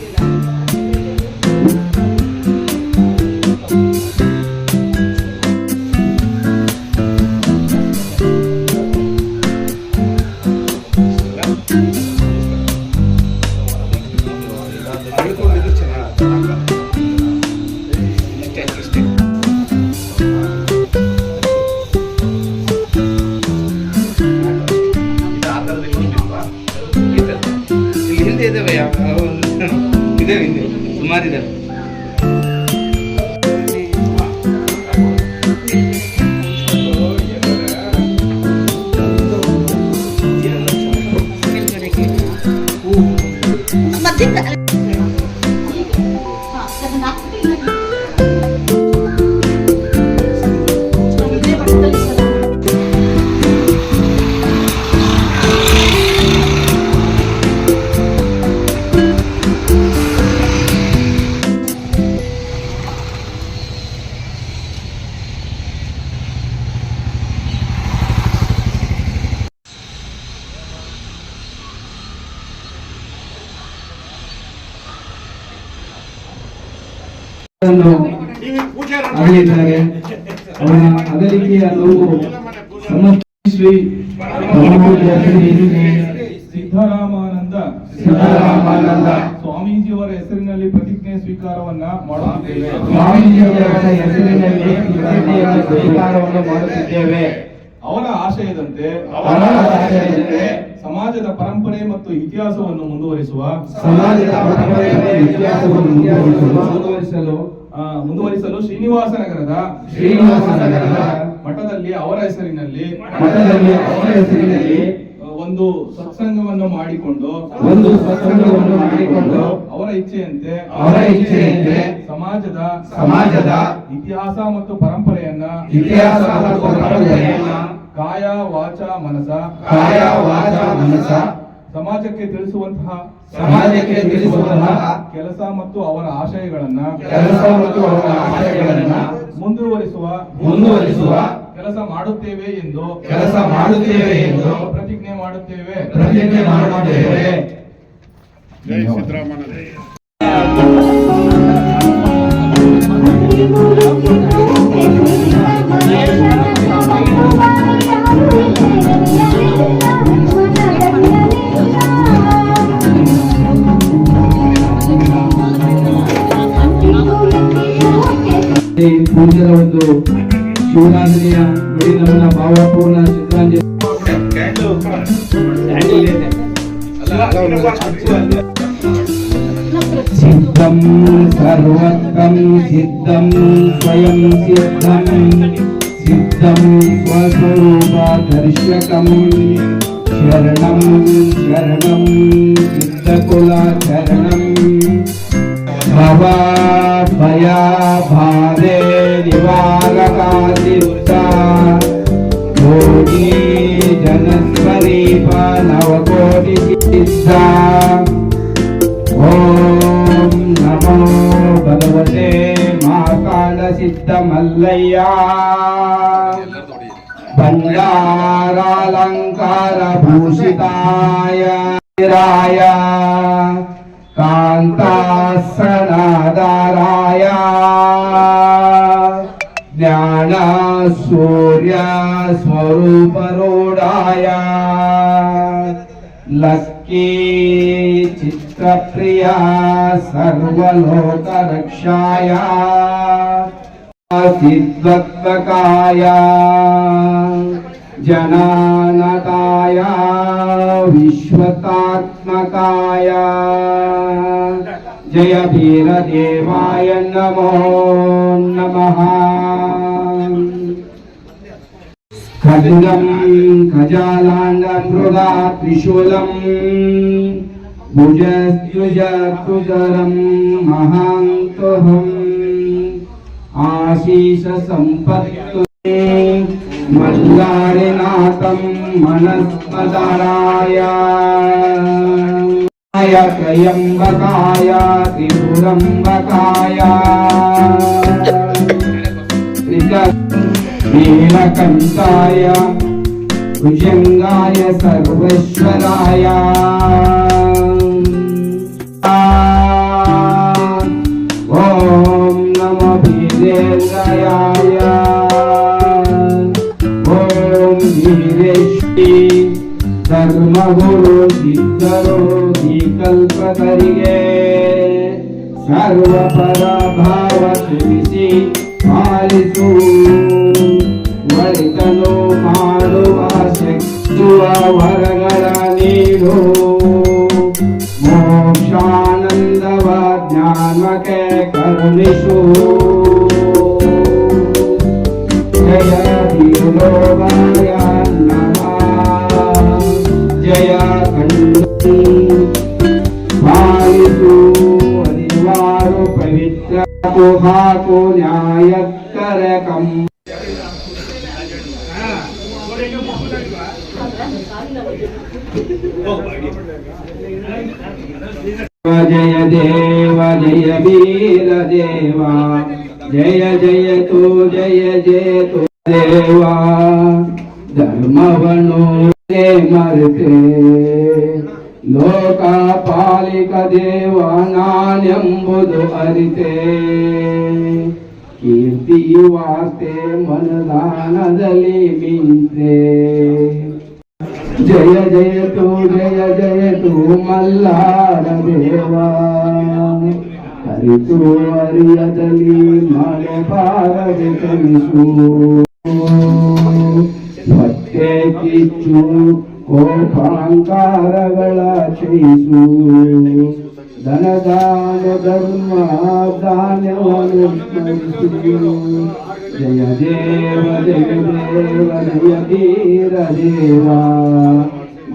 Gracias. ಇದೆ ಹಿಂದೆ ಸುಮಾರು ಅಗಲಿದ್ದಾರೆ ಅವರ ಅಗಲಿಕೆಯ ನೋವು ಸಮಸ್ತ ಶ್ರೀ ಸಿದ್ದರಾಮಾನಂದ ಸಿದ್ದರಾಮಾನಂದ ಸ್ವಾಮೀಜಿಯವರ ಹೆಸರಿನಲ್ಲಿ ಪ್ರತಿಜ್ಞೆ ಸ್ವೀಕಾರವನ್ನ ಮಾಡುತ್ತಿದ್ದೇವೆ. ಸ್ವಾಮೀಜಿಯವರ ಹೆಸರಿನಲ್ಲಿ ಪ್ರತಿಜ್ಞೆಯನ್ನು ಸ್ವೀಕಾರವನ್ನು ಮಾಡುತ್ತಿದ್ದೇವೆ. ಅವರ ಆಶಯದಂತೆ ಅವರ ಆಶಯದಂತೆ ಸಮಾಜದ ಪರಂಪರೆ ಮತ್ತು ಇತಿಹಾಸವನ್ನು ಮುಂದುವರಿಸುವ ಸಮಾಜದ ಪರಂಪರೆ ಇತಿಹಾಸವನ್ನು ಮುಂದುವರಿಸಲು ಮುಂದುವರಿಸಲು ಶ್ರೀನಿವಾಸ ನಗರದ ಶ್ರೀನಿವಾಸ ನಗರದ ಮಠದಲ್ಲಿ ಅವರ ಹೆಸರಿನಲ್ಲಿ ಮಠದಲ್ಲಿ ಅವರ ಹೆಸರಿನಲ್ಲಿ ಒಂದು ಸತ್ಸಂಗವನ್ನು ಮಾಡಿಕೊಂಡು ಒಂದು ಸತ್ಸಂಗವನ್ನು ಮಾಡಿಕೊಂಡು ಅವರ ಇಚ್ಛೆಯಂತೆ ಅವರ ಇಚ್ಛೆಯಂತೆ ಸಮಾಜದ ಸಮಾಜದ ಇತಿಹಾಸ ಮತ್ತು ಪರಂಪರೆಯನ್ನ ಇತಿಹಾಸ ಮತ್ತು ಪರಂಪರೆಯನ್ನ ಕಾಯ ವಾಚ ಮನಸ. ಕಾಯ ವಾಚ ಮನಸ. ಸಮಾಜಕ್ಕೆ ತಿಳಿಸುವಂತಹ ಸಮಾಜಕ್ಕೆ ತಿಳಿಸುವಂತಹ ಕೆಲಸ ಮತ್ತು ಅವರ ಆಶಯಗಳನ್ನ ಕೆಲಸ ಮತ್ತು ಅವರ ಆಶಯಗಳನ್ನ ಮುಂದುವರಿಸುವ ಮುಂದುವರಿಸುವ ಕೆಲಸ ಮಾಡುತ್ತೇವೆ ಎಂದು ಕೆಲಸ ಮಾಡುತ್ತೇವೆ ಎಂದು ಪ್ರತಿಜ್ಞೆ ಮಾಡುತ್ತೇವೆ. ಪ್ರತಿಜ್ಞೆ ಮಾಡುತ್ತೇವೆ. ಜೈ ಸಿದ್ದರಾಮಯ್ಯ. పూజలవద్దు శివరాజనీయ విడినమైన భావపూర్ణ చిత్రాంజలి సిద్ధం సర్వత్రం సిద్ధం స్వయం సిద్ధం. సిద్ధం స్వస్వరూప దర్శకం. శరణం శరణం సిద్ధకుల శరణం భవాభయా మల్లయ్యా బంగారాలంకార భూషితాయ రాయ. కాంతాసనాదారాయ జ్ఞాన సూర్య స్వరూపరోడాయ లక్కి చిత్రప్రియా సర్వలోక రక్షాయ सिद्वत्वकाय जनानताय विश्वतात्मकाय जय वीरदेवाय नमो नमः खड्गं खजालाण्डमृदा त्रिशूलम् भुजस्तुजकुजरं महान्तुहम् ఆశీష సంపత్తు మల్లారినాథం మనస్మదారాయ. త్రయంబకాయ త్రిపురంబకాయ నీలకంఠాయ భుజంగాయ సర్వేశ్వరాయ. वीरेन्द्रयाय ॐ वीरेश्वरी ಧರ್ಮಗುರು ಸಿದ್ಧರೋಗಿ ಕಲ್ಪಕರಿಗೆ ಸರ್ವಪರ ಭಾವ ತಿಳಿಸಿ ಪಾಲಿಸು ಒಳಿತನು ಮಾಡುವ ಶಕ್ತಿಯ ವರಗಳ ನೀಡು ಮೋಕ್ಷಾನಂದವ ಜ್ಞಾನಕ್ಕೆ ಕರುಣಿಸು जय देव, जय वीर देवा। जय जय तो जय जय तो देवा। धर्म बनो मरते। లోకాపాలిక దేవానాన్యంబుదు అరితే కీర్తి వాస్తే మనదానదలి మింతే జయ జయతు జయ జయతు మల్లార దేవా. హరితు హరియదలి మಳೆ పారదిసు భక్తే కిచ్చు ಹರಿತು ಹರಿಯದಲ್ಲಿ ಮಳೆ ಬಾರದೆ ಕ್ಷಮಿಸು ಹೊಟ್ಟೆ ಕಿಚ್ಚು ಕೋಪಾಂಕಾರಗಳ ಕ್ಷಯಿಸು ಧನದಾನ ಧರ್ಮ ಧಾನ್ಯವನ್ನು ಸ್ಮರಿಸು ಜಯ ದೇವ ಜಯ ದೇವ ಜಯ ವೀರ ದೇವ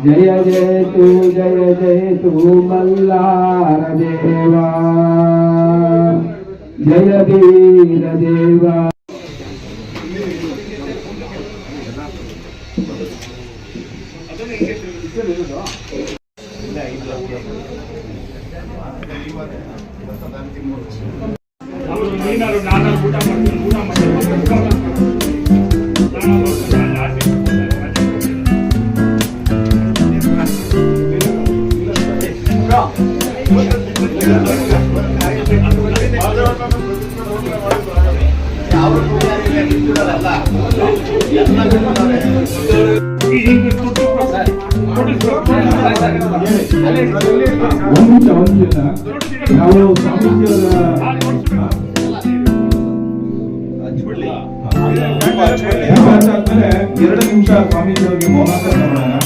ಜಯ ಜಯ ತು ಜಯ ಜಯ ತು ಮಲ್ಲಾರ ದೇವ ಜಯ ವೀರ ದೇವ ನೀನಾರು ಊಟ ಒಂದು ನಿಮಿಷ ನಾವು ಸ್ವಾಮೀಜಿಯವರ ಆದ್ಮೇಲೆ ಎರಡು ನಿಮಿಷ ಸ್ವಾಮೀಜಿಯವರಿಗೆ ಮೌನಾಕರಣ ಮಾಡೋಣ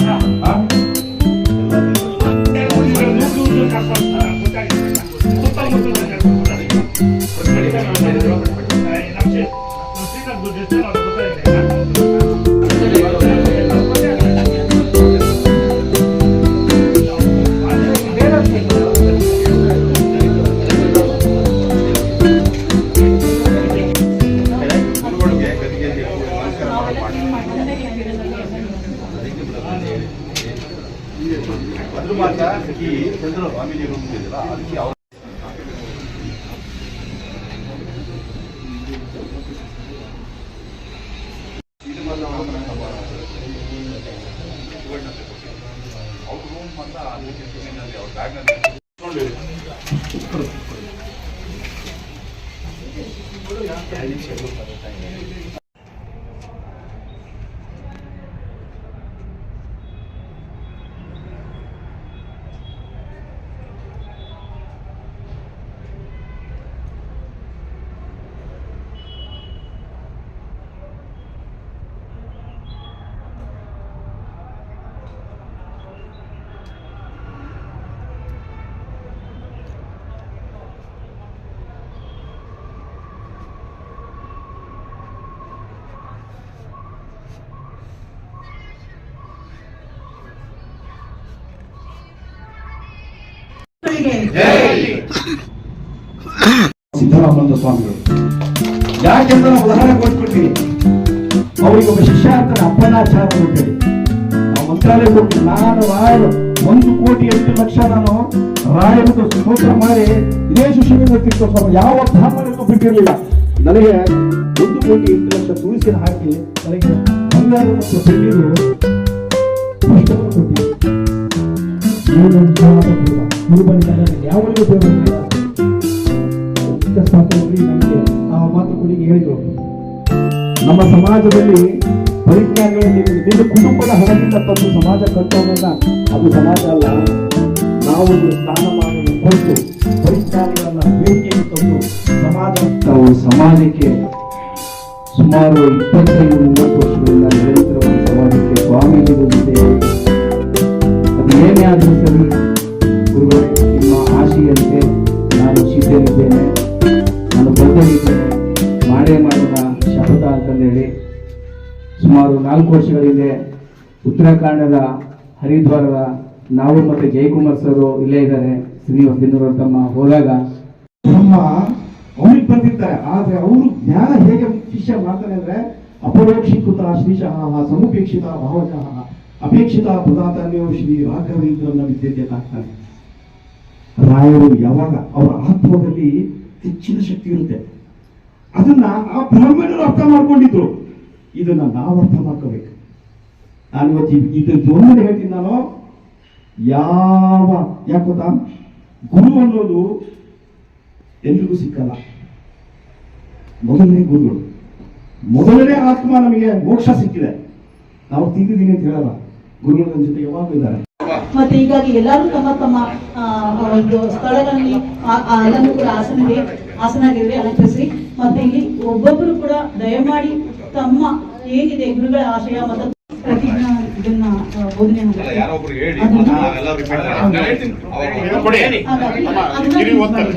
ಅದಕ್ಕೆ ಸಿದ್ದರಾಮಯ್ಯ ಸ್ವಾಮಿಗಳು ಯಾಕೆಂದ್ರೆ ಉದಾಹರಣೆ ಕೊಟ್ಬಿಡ್ತೀವಿ ಅವರಿಗೆ ಒಬ್ಬ ಶಿಷ್ಯ ಅಂತಾರೆ ಅಪ್ಪನಾಚಾರ ಅಂತೇಳಿ ನಾವು ಮಂತ್ರಾಲಯ ಕೊಟ್ಟು ನಾನು ರಾಯರು, ಒಂದು ಕೋಟಿ ಎಂಟು ಲಕ್ಷ ನಾನು ರಾಯರದ್ದು ಸ್ತೋತ್ರ ಮಾಡಿ, ಇದೇ ಶಿಷ್ಯನಿಂದ ಸ್ವಾಮಿ ಯಾವ ಬ್ರಾಹ್ಮಣಕ್ಕೂ ಬಿಟ್ಟಿರಲಿಲ್ಲ. ನನಗೆ ಒಂದು ಕೋಟಿ ಎಂಟು ಲಕ್ಷ ತುಳಸಿನ ಹಾಕಿ, ನನಗೆ ಬಂಗಾರ ಮತ್ತು ಬೆಳ್ಳಿರು ಕೊಟ್ಟಿದ್ದೆ ಏನು ನಿಜವಾದ ಗುರು. ಗುರು ಬಂದಿದ್ದಾರೆ ಯಾವನಿಗೂ ದೇವರು ಇಲ್ಲ. ಇಂಥ ಸ್ವಾತಂತ್ರ್ಯ ನಮಗೆ ಆ ಮಾತು ನಮ್ಮ ಸಮಾಜದಲ್ಲಿ ಪರಿಜ್ಞಾನಗಳಲ್ಲಿ ನಿಮ್ಮ ಕುಟುಂಬದ ಹಣದಿಂದ ತಂದು ಸಮಾಜ ಕಟ್ಟೋದನ್ನ ಅದು ಸಮಾಜ ಅಲ್ಲ ನಾವು ಒಂದು ಸ್ಥಾನಮಾನವನ್ನು ಕೊಟ್ಟು ಪರಿಜ್ಞಾನಗಳನ್ನ ತಂದು ಸಮಾಜ ನಾವು ಸಮಾಜಕ್ಕೆ ಸುಮಾರು ಇಪ್ಪತ್ತೈದು, ಮೂವತ್ತು ವರ್ಷಗಳಿಂದ ನಿರಂತರವಾಗಿ ಸಮಾಜಕ್ಕೆ ಸ್ವಾಮೀಜಿ ಜೊತೆ ಅದು ಏನೇ ಆದರೂ ಸರಿ ಆಶೆಯಂತೆ ನಾನು ಸಿದ್ಧರಿದ್ದೇನೆ. ನಾನು ಬದ್ಧನಿದ್ದೇನೆ ಮಾಡೇ ಮಾಡೋಣ ಶಪಥ ಅಂತಂದೇಳಿ ಸುಮಾರು ನಾಲ್ಕು ವರ್ಷಗಳ ಹಿಂದೆ ಉತ್ತರಾಖಂಡದ ಹರಿದ್ವಾರದ ನಾವು ಮತ್ತೆ ಜಯಕುಮಾರ್ ಸರ್ ಇಲ್ಲೇ ಇದ್ದಾರೆ. ಶ್ರೀನಿವಾಸ ದಿನೂರವ್ರ ತಮ್ಮ ಹೋದಾಗ ನಮ್ಮ ಅವ್ರಿಗೆ ಬಂದಿರ್ತಾರೆ. ಆದ್ರೆ ಅವರು ಜ್ಞಾನ ಹೇಗೆ ಶಿಷ್ಯ ಮಾಡ್ತಾರೆ ಅಂದ್ರೆ ಅಪರೋಕ್ಷಿಕೃತ ಶ್ರೀಶಃ ಸಮುಪೇಕ್ಷಿತ ಭಾವಜಃ ಅಪೇಕ್ಷಿತ ಪದಾರ್ಥನ್ಯೋ ಶ್ರೀ ರಾಘವೇಂದ್ರನ ವಿದ್ಯೆ ಆಗ್ತಾನೆ ರಾಯರು ಯಾವಾಗ ಅವರ ಆತ್ಮದಲ್ಲಿ ಹೆಚ್ಚಿನ ಶಕ್ತಿ ಇರುತ್ತೆ. ಅದನ್ನ ಆ ಬ್ರಾಹ್ಮಣರು ಅರ್ಥ ಮಾಡ್ಕೊಂಡಿದ್ರು. ಇದನ್ನ ನಾವು ಅರ್ಥ ಮಾಡ್ಕೋಬೇಕು. ನಾನು ಇವತ್ತು ಇದ್- ಒಂದನೇ ಹೇಳ್ತೀನಿ ನಾನು ಯಾವ ಯಾಕೆ ಗೊತ್ತಾ? ಗುರು ಅನ್ನೋದು ಎಲ್ರಿಗೂ ಸಿಕ್ಕಲ್ಲ. ಮೊದಲನೇ ಗುರುಗಳು. ಮೊದಲನೇ ಆತ್ಮ ನಮಗೆ ಮೋಕ್ಷ ಸಿಕ್ಕಿದೆ. ನಾವು ತಿಂದಿದ್ದೀನಿ ಅಂತ ಹೇಳಲ್ಲ. ಗುರುಗಳು ನನ್ನ ಜೊತೆ ಯಾವಾಗಲೂ ಇದ್ದಾರೆ. ಮತ್ತೆ ಹೀಗಾಗಿ ಎಲ್ಲರೂ ತಮ್ಮ ತಮ್ಮ ಆ, ಒಂದು ಸ್ಥಳಗಳಲ್ಲಿ ಎಲ್ಲನೂ ಕೂಡ ಆಸನಗೆ ಆಸನಗಿರಿ ಅಲಂಕರಿಸಿ ಮತ್ತೆ ಇಲ್ಲಿ ಒಬ್ಬೊಬ್ಬರು ಕೂಡ ದಯಮಾಡಿ ತಮ್ಮ ಏನಿದೆ ಗುರುಗಳ ಆಶಯ ಮತ್ತು ಪ್ರತಿಜ್ಞಾ ಇದನ್ನ ಬೋಧನೆ ಗಿರಿ ಓದ್ತಾರೆ.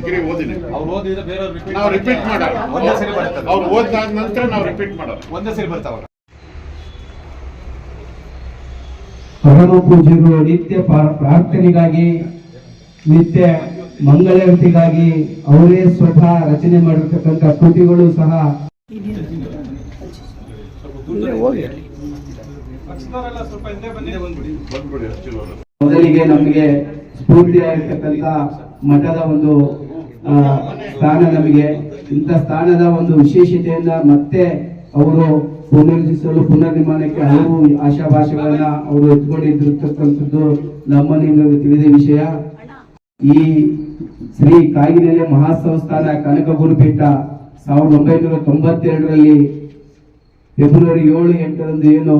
ಗಿರಿ ಓದಿನಿ ಅವ್ರು ಓದಿದ್ರೆ ಬೇರೆಯವ್ರು ನಾವು ರಿಪೀಟ್ ಒಂದೇ ಸರಿ ಬರ್ತದೆ. ಅವ್ರು ಓದಾದ ನಂತರ ನಾವು ರಿಪೀಟ್ ಮಾಡೋಣ ಒಂದೇ ಸರಿ ಬರ್ತಾವ ಪರಮ ಪೂಜ್ಯರು ನಿತ್ಯ ಪ್ರಾರ್ಥನೆಗಾಗಿ ನಿತ್ಯ ಮಂಗಳಾರತಿಗಾಗಿ ಅವರೇ ಸ್ವತಃ ರಚನೆ ಮಾಡಿರ್ತಕ್ಕಂಥ ಕೃತಿಗಳು ಸಹ. ಮೊದಲಿಗೆ ನಮಗೆ ಸ್ಫೂರ್ತಿಯಾಗಿರ್ತಕ್ಕಂಥ ಮಠದ ಒಂದು ಸ್ಥಾನ ನಮಗೆ ಇಂಥ ಸ್ಥಾನದ ಒಂದು ವಿಶೇಷತೆಯನ್ನ ಮತ್ತೆ ಅವರು ಪುನರ್ಜಿಸಲು ಪುನರ್ನಿರ್ಮಾಣಕ್ಕೆ ಹಲವು ಆಶಾಭಾಷೆಗಳನ್ನ ಅವರು ಎತ್ಕೊಂಡಿದ್ದಿರ್ತಕ್ಕಂಥದ್ದು ನಮ್ಮ ನಿಮಗೆ ತಿಳಿದ ವಿಷಯ. ಈ ಶ್ರೀ ಕಾಗಿನೆಲೆ ಮಹಾಸಂಸ್ಥಾನ ಕನಕ ಗುರುಪೀಠ ಸಾವಿರದ ಒಂಬೈನೂರ ತೊಂಬತ್ತೆರಡರಲ್ಲಿ ಫೆಬ್ರವರಿ ಏಳು ಎಂಟರಂದು ಏನು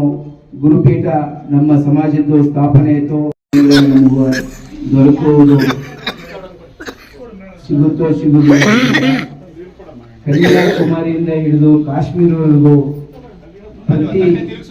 ಗುರುಪೀಠ ನಮ್ಮ ಸಮಾಜದ್ದು ಸ್ಥಾಪನೆ ಆಯಿತು. ದೊರಕುವುದು ಸಿಗುತ್ತೋ ಸಿಗುತ್ತೋ ಕನ್ಯಾಕುಮಾರಿಯಿಂದ ಹಿಡಿದು ಕಾಶ್ಮೀರವರೆಗೂ 本地